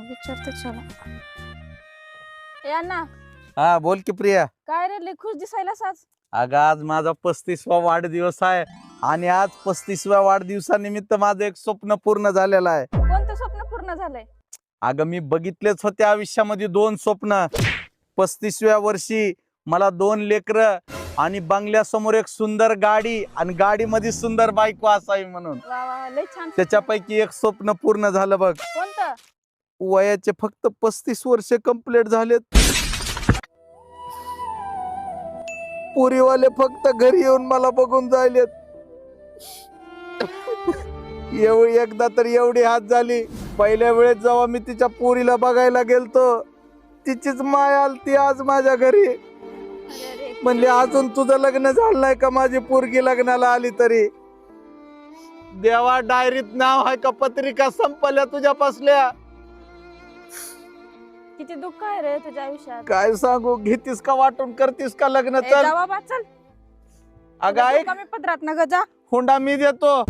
विचारते चला अण्णा हा बोल की प्रिया. काय रे लय खुश दिसायला अगं आज माझा पस्तीसवा वाढदिवस आहे आणि आज पस्तीसव्या वाढदिवसानिमित्त माझं एक स्वप्न पूर्ण झालेलं आहे. कोणतं स्वप्न पूर्ण झालंय? अगं मी बघितलेच होते आयुष्यामध्ये दोन स्वप्न. पस्तीसव्या वर्षी मला दोन लेकरं आणि बंगल्यासमोर एक सुंदर गाडी आणि गाडीमध्ये सुंदर बायको असावी म्हणून. वा वा लय छान. स्वप्न. त्याच्यापैकी एक स्वप्न पूर्ण झालं बघ. कोणतं? वयाचे फक्त पस्तीस वर्ष कंप्लीट झालेत. पुरीवाले फक्त घरी येऊन मला बघून जायलेत. एव एकदा तर एवढी हात झाली. पहिल्या वेळेस जेव्हा मी तिच्या पुरीला बघायला गेलतो तिचीच माय आलती आज माझ्या घरी. अरे अरे म्हणले अजून तुझं लग्न झालं नाही का? माझी पोरगी लग्नाला आली तरी? देवा डायरीत नाव आहे का? पत्रिका संपल्या तुझ्या पासल्या. किती दुःख आहे रे तुझ्या आयुष्यात. काय सांगू? घेतीस का? वाटून करतीस का लग्न? ए, चल. जा बाबा चल अगं ऐक. कमी पदरात ना ग जा. हुंडा मी देतो.